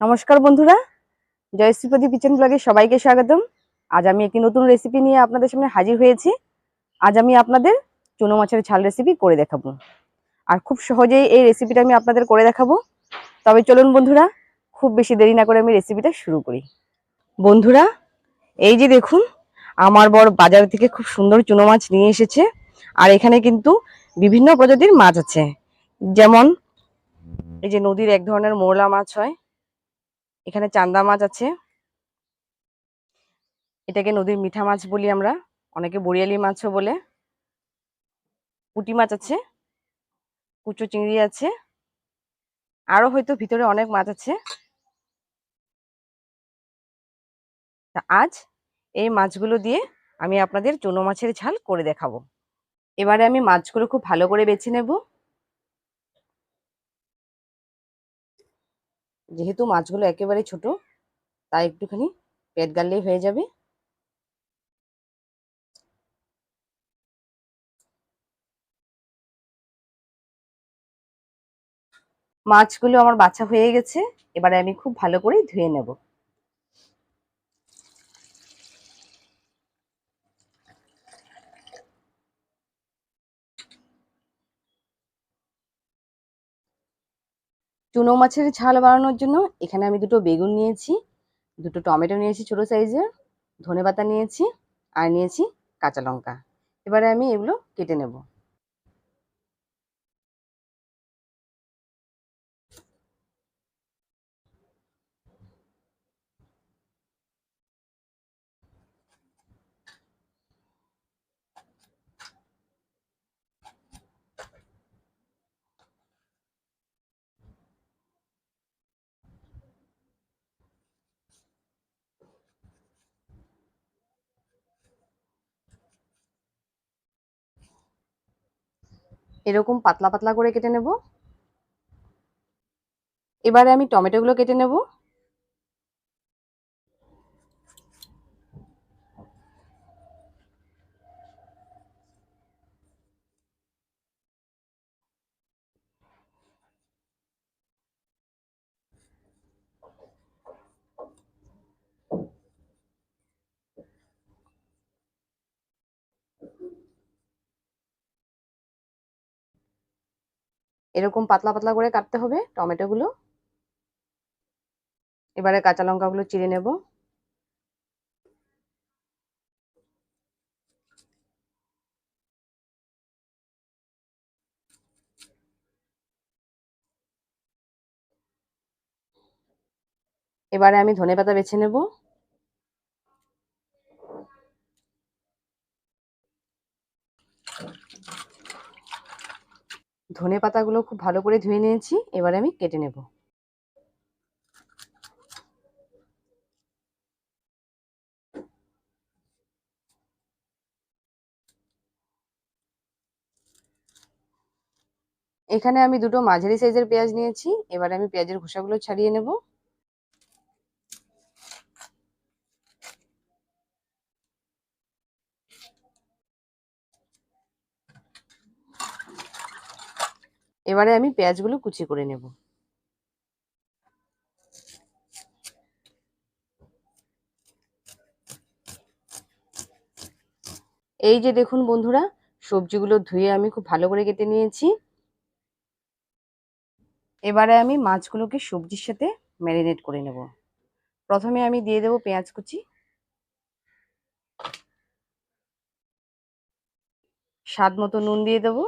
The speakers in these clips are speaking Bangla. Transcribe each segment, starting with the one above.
নমস্কার বন্ধুরা, জয়শ্রীপতি কিচেন ব্লগে সবাইকে স্বাগতম। আজ আমি একটি নতুন রেসিপি নিয়ে আপনাদের সামনে হাজির হয়েছি। আজ আমি আপনাদের চুনো মাছের ঝাল রেসিপি করে দেখাবো। আর খুব সহজেই এই রেসিপিটা আমি আপনাদের করে দেখাবো। তবে চলুন বন্ধুরা, খুব বেশি দেরি না করে আমি রেসিপিটা শুরু করি। বন্ধুরা, এই যে দেখুন, আমার বড় বাজার থেকে খুব সুন্দর চুনো মাছ নিয়ে এসেছে। আর এখানে কিন্তু বিভিন্ন প্রজাতির মাছ আছে। যেমন এই যে নদীর এক ধরনের মোরলা মাছ হয় এখানে চান্দা মাছ আছে। এটাকে নদীর মিঠা মাছ বলি আমরা। অনেকে বরিয়ালি মাছও বলে। পুঁটি মাছ আছে। কুচো চিংড়ি আছে। আরও হয়তো ভিতরে অনেক মাছ আছে। তা আজ এই মাছগুলো দিয়ে আমি আপনাদের চুনো মাছের ঝাল করে দেখাবো। এবারে আমি মাছগুলো খুব ভালো করে বেছে নেব। যেহেতু মাছগুলো একেবারে ছোট, তাই একটুখানি পেট গাললেই হয়ে যাবে। মাছগুলো আমার বাছা হয়ে গেছে, এবারে আমি খুব ভালো করে ধুয়ে নেব। চুনো মাছের ঝাল বাড়ানোর জন্য এখানে আমি দুটো বেগুন নিয়েছি, দুটো টমেটো নিয়েছি ছোটো সাইজের ধনে পাতা নিয়েছি আর নিয়েছি কাঁচা লঙ্কা। এবারে আমি এগুলো কেটে নেব। এরকম পাতলা পাতলা করে কেটে নেব। এবারে আমি টমেটোগুলো কেটে নেব। এরকম পাতলা পাতলা করে কাটতে হবে টমেটোগুলো এবারে কাঁচা লঙ্কাগুলো চিড়ে নেব। এবারে আমি ধনে পাতা বেছে নেব। ধনে পাতাগুলো খুব ভালো করে ধুয়ে নিয়েছি, এবারে আমি কেটে নেব। এখানে আমি দুটো মাঝারি সাইজের পেঁয়াজ নিয়েছি, এবারে আমি পেঁয়াজের খোসাগুলো ছাড়িয়ে নেব। এবারে আমি পেঁয়াজগুলো কুচি করে নেব। এই যে দেখুন বন্ধুরা, সবজিগুলো ধুয়ে আমি খুব ভালো করে কেটে নিয়েছি। এবারে আমি মাছগুলোকে সবজির সাথে ম্যারিনেট করে নেব। প্রথমে আমি দিয়ে দেব পেঁয়াজ কুচি। স্বাদ মতো নুন দিয়ে দেব।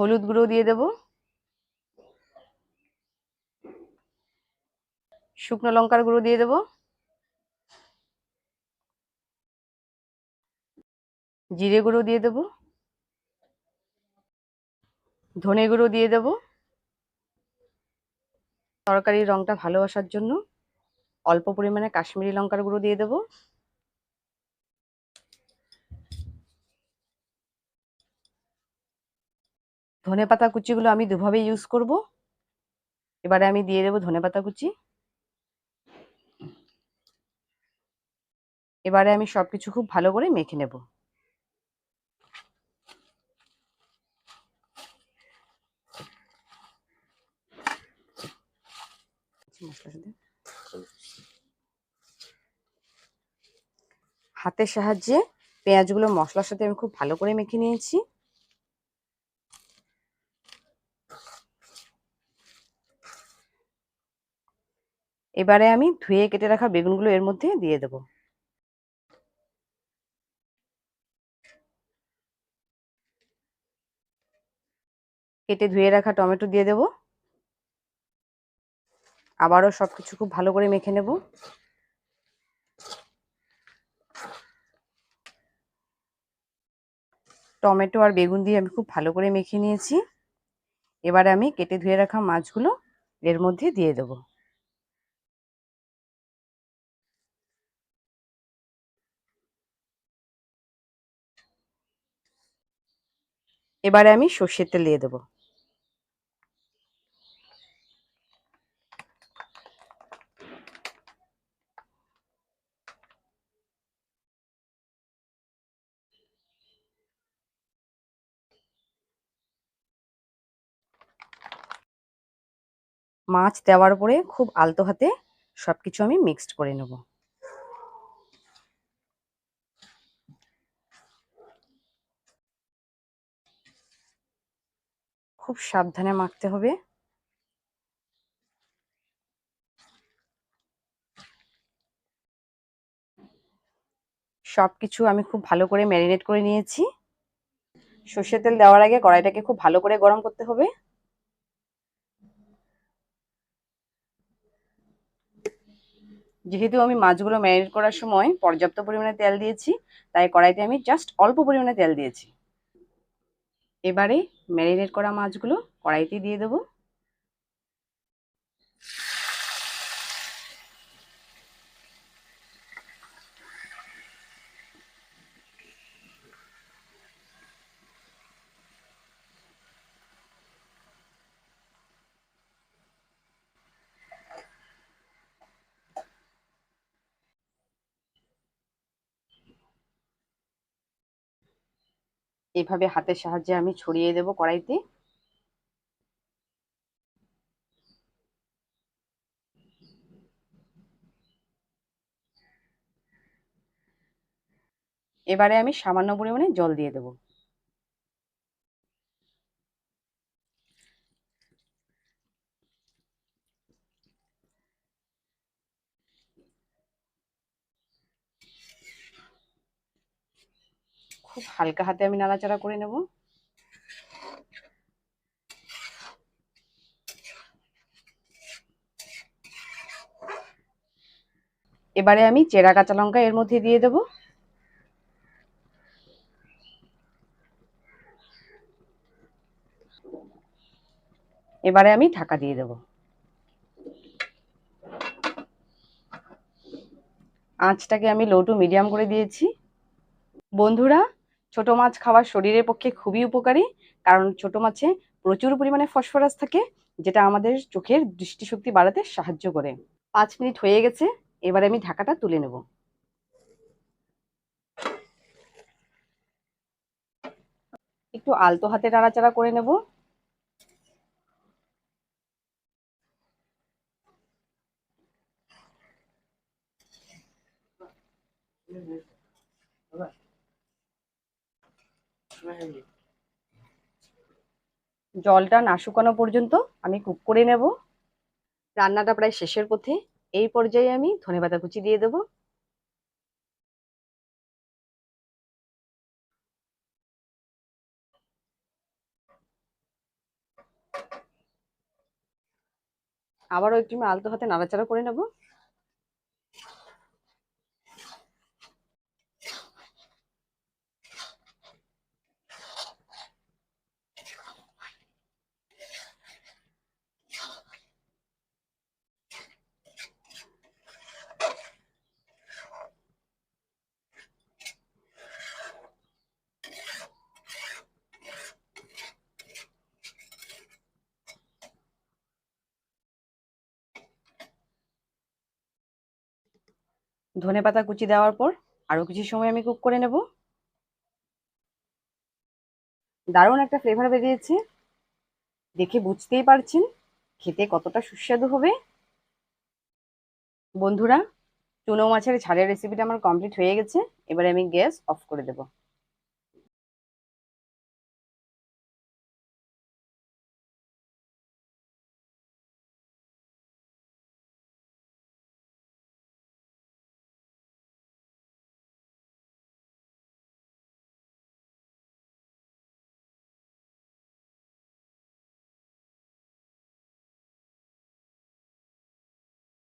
হলুদ গুঁড়ো দিয়ে দেব। শুকনো লঙ্কার গুঁড়ো দিয়ে দেব। জিরে গুঁড়ো দিয়ে দেব। ধনে গুঁড়ো দিয়ে দেব। তরকারির রংটা ভালো আসার জন্য অল্প পরিমাণে কাশ্মীরি লঙ্কার গুঁড়ো দিয়ে দেব। ধনে পাতা কুচিগুলো আমি দুভাবে ইউজ করব। এবারে আমি দিয়ে দেবো ধনে পাতা কুচি। এবারে আমি সব কিছু খুব ভালো করে মেখে নেব। হাতের সাহায্যে পেঁয়াজগুলো মশলার সাথে আমি খুব ভালো করে মেখে নিয়েছি। এবারে আমি ধুয়ে কেটে রাখা বেগুনগুলো এর মধ্যে দিয়ে দেব। কেটে ধুয়ে রাখা টমেটো দিয়ে দেব। আবারও সবকিছু খুব ভালো করে মেখে নেব। টমেটো আর বেগুন দিয়ে আমি খুব ভালো করে মেখে নিয়েছি। এবারে আমি কেটে ধুয়ে রাখা মাছগুলো এর মধ্যে দিয়ে দেবো। এবারে আমি সর্ষের তেল দিয়ে দেবো। মাছ দেওয়ার পরে খুব আলতো হাতে সবকিছু আমি মিক্সড করে নেব। খুব সাবধানে মাখতে হবে। সবকিছু আমি খুব ভালো করে ম্যারিনেট করে নিয়েছি। সর্ষের তেল দেওয়ার আগে কড়াইটাকে খুব ভালো করে গরম করতে হবে। যেহেতু আমি মাছগুলো ম্যারিনেট করার সময় পর্যাপ্ত পরিমাণে তেল দিয়েছি, তাই কড়াইতে আমি জাস্ট অল্প পরিমাণে তেল দিয়েছি। এবারে ম্যারিনেট করা মাছগুলো কড়াইতে দিয়ে দেবো। এভাবে হাতের সাহায্যে আমি ছড়িয়ে দেব কড়াইতে। এবারে আমি সামান্য পরিমাণে জল দিয়ে দেব খুব হালকা হাতে আমি নাড়াচাড়া করে নেব। এবারে আমি চেরা কাঁচা লঙ্কা এর মধ্যে দিয়ে দেব। এবারে আমি ঢাকা দিয়ে দেব। আঁচটাকে আমি লো টু মিডিয়াম করে দিয়েছি। বন্ধুরা ছোট মাছ খাওয়া শরীরের পক্ষে খুবই উপকারী, কারণ ছোট মাছে প্রচুর পরিমাণে ফসফরাস থাকে, যেটা আমাদের চোখের দৃষ্টিশক্তি বাড়াতে সাহায্য করে। পাঁচ মিনিট হয়ে গেছে, এবারে আমি ঢাকাটা তুলে নেব। একটু আলতো হাতে নাড়াচাড়া করে নেব। জলটা না শুকানো পর্যন্ত আমি কুক করে নেব। রান্নাটা প্রায় শেষের পথে। এই পর্যায়ে আমি ধনেপাতা কুচি দিয়ে দেব। আবারও একটু আলতো হাতে নাড়াচাড়া করে নেব। ধনে পাতা কুচি দেওয়ার পর আরও কিছু সময় আমি কুক করে নেব। দারুণ একটা ফ্লেভার বেরিয়েছে। দেখে বুঝতেই পারছেন খেতে কতটা সুস্বাদু হবে। বন্ধুরা, চুনো মাছের ঝালের রেসিপিটা আমার কমপ্লিট হয়ে গেছে। এবারে আমি গ্যাস অফ করে দেব।